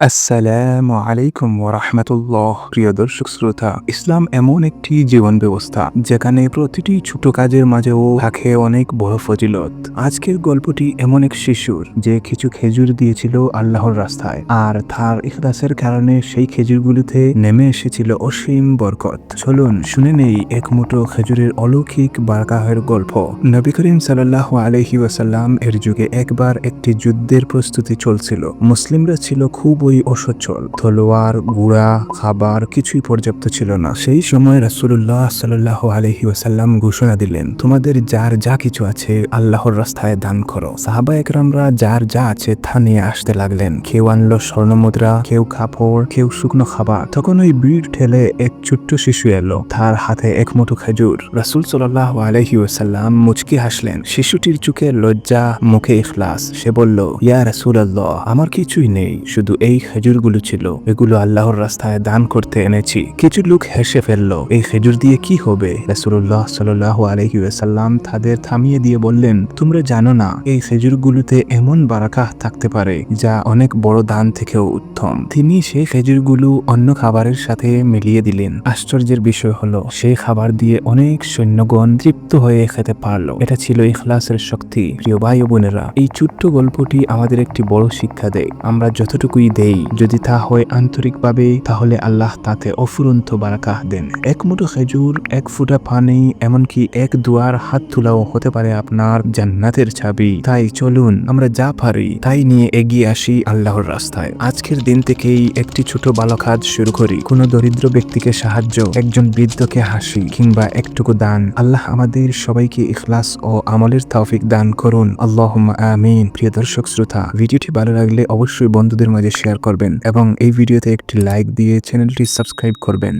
আসসালামু আলাইকুম ওরহমতুল্লাহ প্রিয় দর্শক শ্রোতা, ইসলাম এমন একটি জীবন ব্যবস্থা যেখানে প্রতিটি ছোট কাজের মাঝেও থাকে অনেক বড় ফজিলত। আজকের গল্পটি এমন এক শিশুর যে কিছু খেজুর দিয়েছিল আল্লাহর রাস্তায়, আর তার ইখলাসের কারণে সেই খেজুরগুলিতে নেমে এসেছিল অসীম বরকত। চলুন শুনে নেই এক মুঠো খেজুরের অলৌকিক বারকাহের গল্প। নবী করিম সাল্লাহ আলহি ওয়াসাল্লাম এর যুগে একবার একটি যুদ্ধের প্রস্তুতি চলছিল। মুসলিমরা ছিল খুবই অসচ্ছল। তলোয়ার গুড়া, খাবার কিছুই পর্যাপ্ত ছিল না। সেই সময় রাসূলুল্লাহ সাল্লাহ আলহি ওয়াসাল্লাম ঘোষণা দিলেন, তোমাদের যার যা কিছু আছে আল্লাহর রাস্তায় দান করো। সাহাবা একরামরা যার যা আছে তা নিয়ে আসতে লাগলেন। কেউ আনলো স্বর্ণমুদ্রা, কেউ কাপড়, কেউ শুকনো খাবার। তখন ওই ভিড় ঠেলে এক ছোট্ট শিশু এলো। তার হাতে এক মুঠো খেজুর। রাসূল সাল্লাহ আলহি ওয়াসাল্লাম মুচকি হাসলেন। শিশুটির চোখে লজ্জা, মুখে ইখলাস। সে বলল, ইয়া রাসূল আল্লাহ আমার কিছুই নেই। শুধু এই খেজুরগুলো ছিল। এগুলো আল্লাহর রাস্তায় দান করতে এনেছি। কিছু লোক হেসে ফেলল, এই খেজুর দিয়ে কি হবে? রাসূলুল্লাহ সাল্লাহ আলহি ওয়াসাল্লাম তাদের থামিয়ে দিয়ে বললেন, তোমরা জানো না, এই খেজুরগুলোতে এমন বারাকাহ থাকতে পারে যা অনেক বড় দান থেকেও উত্তম। তিনি সেই খেজুরগুলো অন্য খাবারের সাথে মিলিয়ে দিলেন। আশ্চর্যের বিষয় হলো, সেই খাবার দিয়ে অনেক সৈন্যগণ তৃপ্ত হয়ে খেতে পারল। এটা ছিল ইখলাসের শক্তি। প্রিয় ভাই বোনেরা, এই ছোট্ট গল্পটি আমাদের একটি বড় শিক্ষা দেয়। আমরা যতটুকুই দেই যদি তা হয় আন্তরিকভাবে, তাহলে আল্লাহ তাতে অফুরন্ত বারাকাহ দেন। এক মুঠো খেজুর, এক ফুটা পানি, এমনকি এক দুয়ার হাত তোলাও হতে পারে আপনার জান্নাতের চাবি। তাই চলুন, আমরা যা পারি, তাই নিয়ে এগিয়ে আসি আল্লাহর রাস্তায়। আজকের দিন থেকেই একটি ছোট ভালো কাজ শুরু করি। কোনো দরিদ্র ব্যক্তিকে সাহায্য, একজন বৃদ্ধকে হাসি, কিংবা একটুকু দান। আল্লাহ আমাদের সবাইকে ইখলাস ও আমলের তৌফিক দান করুন। আল্লাহ আমিন। প্রিয় দর্শক, শ্রোতা, ভিডিওটি ভালো লাগলে অবশ্যই বন্ধুদের মাঝে শেয়ার করবেন এবং এই ভিডিওতে একটি লাইক দিয়ে চ্যানেলটি সাবস্ক্রাইব করবেন।